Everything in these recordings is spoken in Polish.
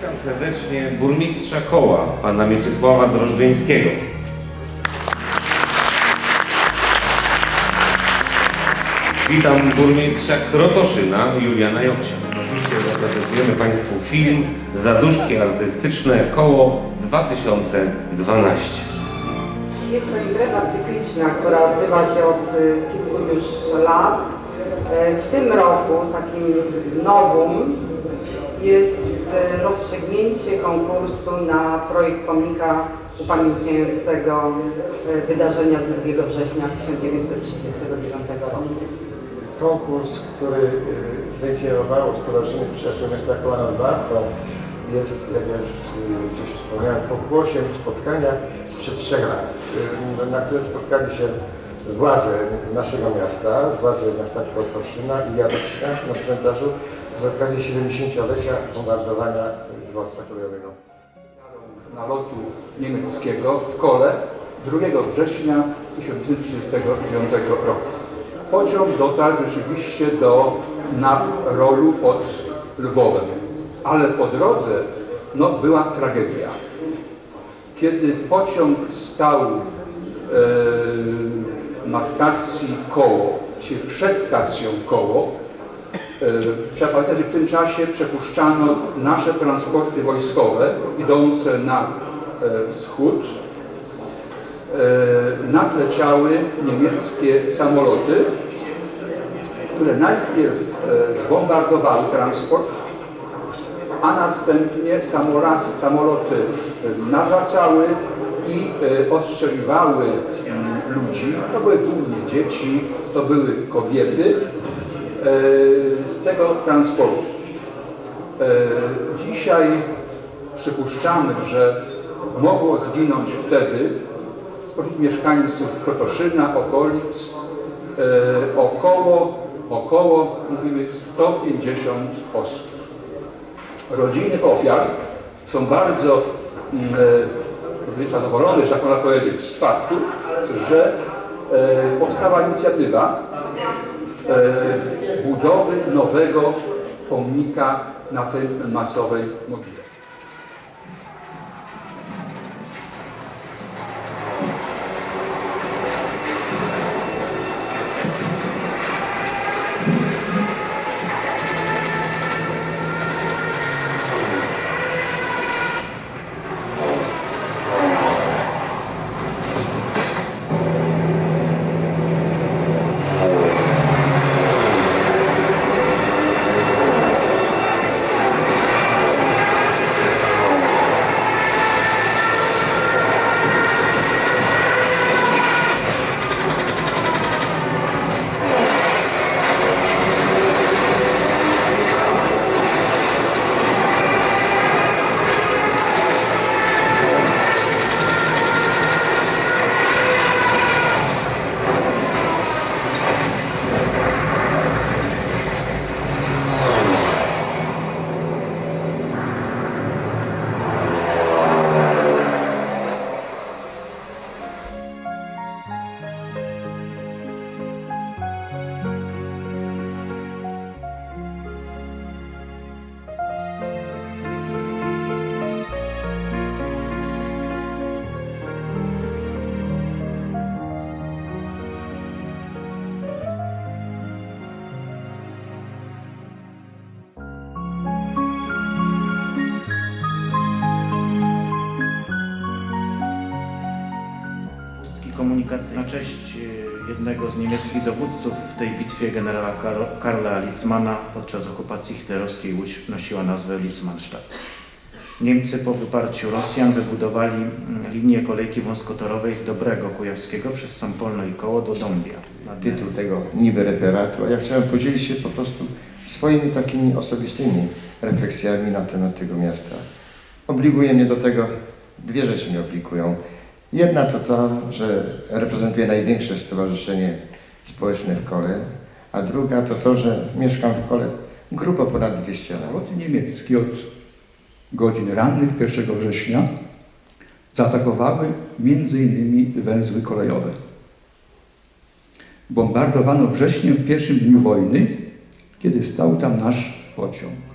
Witam serdecznie burmistrza koła, pana Mieczysława Drożdżyńskiego. Witam burmistrza Krotoszyna, Juliana Joksia. Mianowicie zaprezentujemy Państwu film Zaduszki Artystyczne Koło 2012. Jest to impreza cykliczna, która odbywa się od y, kilku już lat. E, W tym roku takim nowum jest y, rozstrzygnięcie konkursu na projekt pomnika upamiętniającego y, wydarzenia z 2 września 1939 roku. konkurs, który y, zainicjowało Stowarzyszenie Przyjaciół Miasta Koła nad Wartą jest, jak ja już gdzieś wspomniałem, pokłosiem spotkania przed trzech lat, na którym spotkali się władze naszego miasta, władze miasta Krotoszyna i Jadowska na cmentarzu z okazji 70-lecia bombardowania dworca kolejowego. nalotu niemieckiego w Kole 2 września 1939 roku. Pociąg dotarł rzeczywiście do Narolu pod Lwowem, ale po drodze no, była tragedia. Kiedy pociąg stał e, na stacji Koło, czyli przed stacją Koło, Trzeba pamiętać, że w tym czasie przepuszczano nasze transporty wojskowe idące na e, wschód. E, Nadleciały niemieckie samoloty, które najpierw e, zbombardowały transport, a następnie samoloty e, nawracały i e, ostrzeliwały mm, ludzi. To były głównie dzieci, to były kobiety e, z tego transportu. E, Dzisiaj przypuszczamy, że mogło zginąć wtedy spośród mieszkańców Krotoszyna, okolic e, około, około mówimy 150 osób. Rodziny ofiar są bardzo mm, e, zadowolone, że tak można powiedzieć, z faktu, że e, powstała inicjatywa e, budowy nowego pomnika na tej masowej mogile. Cześć e, jednego z niemieckich dowódców w tej bitwie generała Kar- Karla Litzmana podczas okupacji hitlerowskiej Łódź nosiła nazwę Litzmannstadt. Niemcy po wyparciu Rosjan wybudowali mm, linię kolejki wąskotorowej z Dobrego Kujawskiego przez Sąpolno i Koło do Dąbia. Tytuł tego niby referatu, a ja chciałem podzielić się po prostu swoimi takimi osobistymi refleksjami na temat tego miasta. Obliguje mnie do tego, dwie rzeczy mnie obligują. Jedna to to, że reprezentuję największe stowarzyszenie społeczne w Kole, a druga to to, że mieszkam w Kole grubo ponad 200 lat. Samoloty niemieckie od godzin rannych 1 września zaatakowały m.in. węzły kolejowe. Bombardowano wrześniem w pierwszym dniu wojny, kiedy stał tam nasz pociąg.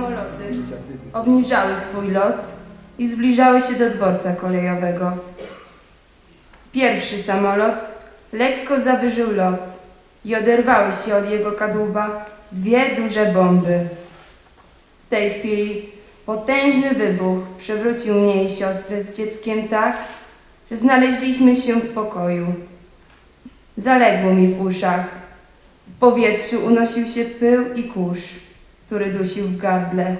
Samoloty obniżały swój lot i zbliżały się do dworca kolejowego. Pierwszy samolot lekko zawyżył lot i oderwały się od jego kadłuba dwie duże bomby. W tej chwili potężny wybuch przewrócił mnie i siostrę z dzieckiem tak, że znaleźliśmy się w pokoju. Zaległo mi w uszach. W powietrzu unosił się pył i kurz, który dusił w gardle.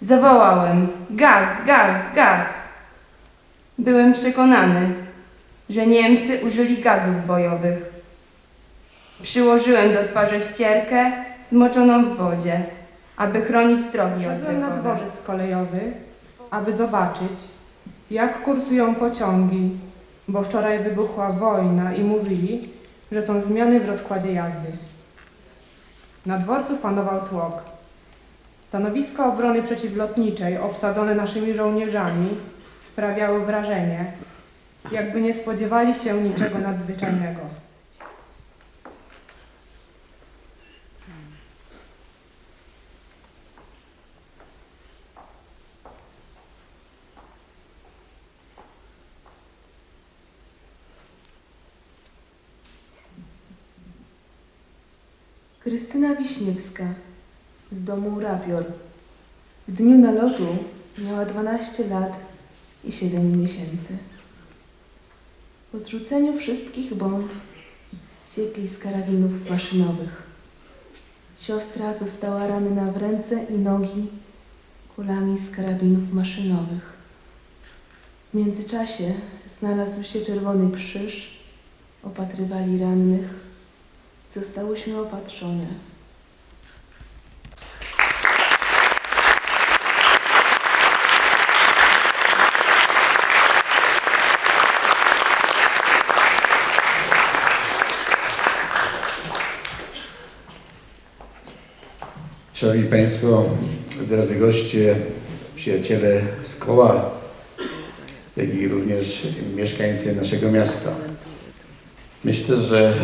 Zawołałem: Gaz, gaz, gaz! Byłem przekonany, że Niemcy użyli gazów bojowych. Przyłożyłem do twarzy ścierkę zmoczoną w wodzie, aby chronić drogi Szedłem na oddechowe. dworzec kolejowy, aby zobaczyć, jak kursują pociągi, bo wczoraj wybuchła wojna i mówili, że są zmiany w rozkładzie jazdy. Na dworcu panował tłok. Stanowiska obrony przeciwlotniczej obsadzone naszymi żołnierzami sprawiały wrażenie, jakby nie spodziewali się niczego nadzwyczajnego. Krystyna Wiśniewska z domu Rapior. W dniu nalotu miała 12 lat i 7 miesięcy. Po zrzuceniu wszystkich bomb ciekli z karabinów maszynowych. Siostra została ranna w ręce i nogi kulami z karabinów maszynowych. W międzyczasie znalazł się Czerwony Krzyż, opatrywali rannych Zostałyśmy opatrzone. Szanowni Państwo, drodzy goście, przyjaciele z koła, jak i również mieszkańcy naszego miasta. Myślę, że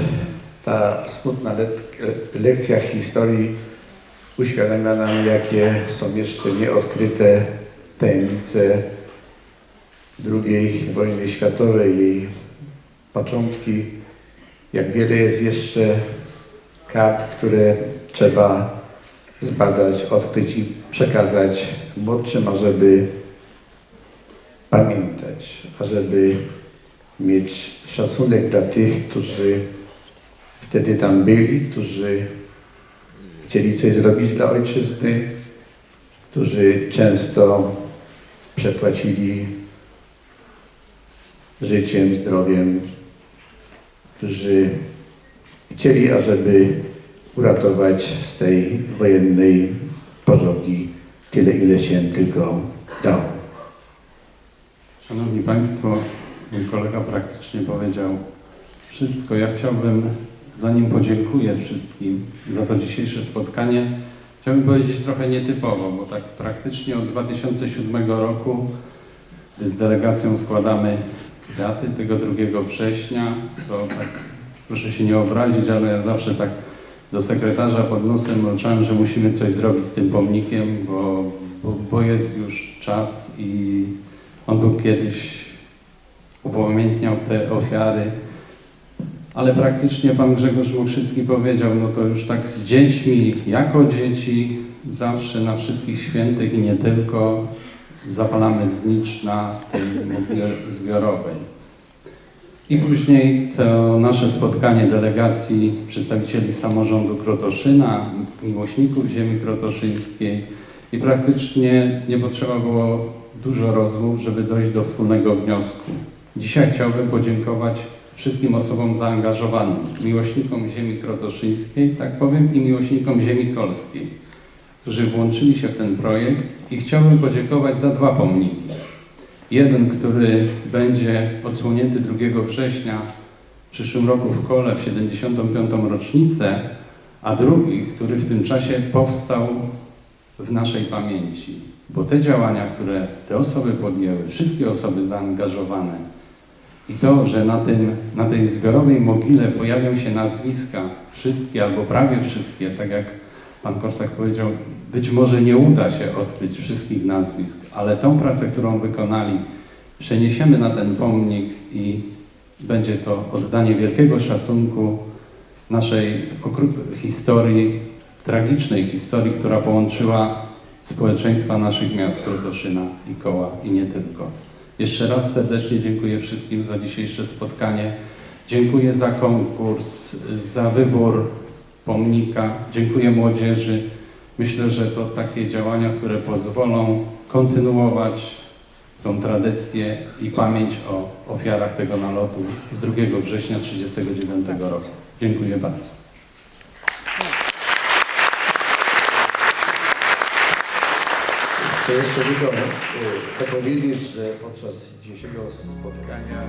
ta smutna let- lekcja historii uświadamia nam, jakie są jeszcze nieodkryte tajemnice II wojny światowej, jej początki, jak wiele jest jeszcze kart, które trzeba zbadać, odkryć i przekazać młodszym, ażeby pamiętać, ażeby mieć szacunek dla tych, którzy wtedy tam byli, którzy chcieli coś zrobić dla ojczyzny, którzy często przepłacili życiem, zdrowiem, którzy chcieli, ażeby uratować z tej wojennej pożogi tyle, ile się tylko dało. Szanowni Państwo, mój kolega praktycznie powiedział wszystko. Ja chciałbym, zanim podziękuję wszystkim za to dzisiejsze spotkanie, chciałbym powiedzieć trochę nietypowo, bo tak praktycznie od 2007 roku, gdy z delegacją składamy daty tego 2 września, to tak proszę się nie obrazić, ale ja zawsze tak do sekretarza pod nosem mruczałem, że musimy coś zrobić z tym pomnikiem, bo, bo, bo jest już czas i on był kiedyś, upamiętniał te ofiary, ale praktycznie pan Grzegorz Mokrzycki powiedział, no to już tak z dziećmi, jako dzieci, zawsze na wszystkich świętych i nie tylko, zapalamy znicz na tej zbiorowej. I później to nasze spotkanie delegacji przedstawicieli samorządu Krotoszyna, miłośników ziemi krotoszyńskiej i praktycznie nie potrzeba było dużo rozmów, żeby dojść do wspólnego wniosku. Dzisiaj chciałbym podziękować wszystkim osobom zaangażowanym, miłośnikom ziemi krotoszyńskiej, tak powiem, i miłośnikom ziemi kolskiej, którzy włączyli się w ten projekt i chciałbym podziękować za dwa pomniki. Jeden, który będzie odsłonięty 2 września w przyszłym roku w Kole w 75. rocznicę, a drugi, który w tym czasie powstał w naszej pamięci. Bo te działania, które te osoby podjęły, wszystkie osoby zaangażowane i to, że na, tym, na tej zbiorowej mogile pojawią się nazwiska, wszystkie albo prawie wszystkie, tak jak pan Korsak powiedział, być może nie uda się odkryć wszystkich nazwisk, ale tą pracę, którą wykonali, przeniesiemy na ten pomnik i będzie to oddanie wielkiego szacunku naszej historii, tragicznej historii, która połączyła społeczeństwa naszych miast Krotoszyna i Koła i nie tylko. Jeszcze raz serdecznie dziękuję wszystkim za dzisiejsze spotkanie. Dziękuję za konkurs, za wybór pomnika. Dziękuję młodzieży. Myślę, że to takie działania, które pozwolą kontynuować tą tradycję i pamięć o ofiarach tego nalotu z 2 września 1939 roku. Dziękuję bardzo. Chcę jeszcze tylko e, dopowiedzieć, że podczas dzisiejszego spotkania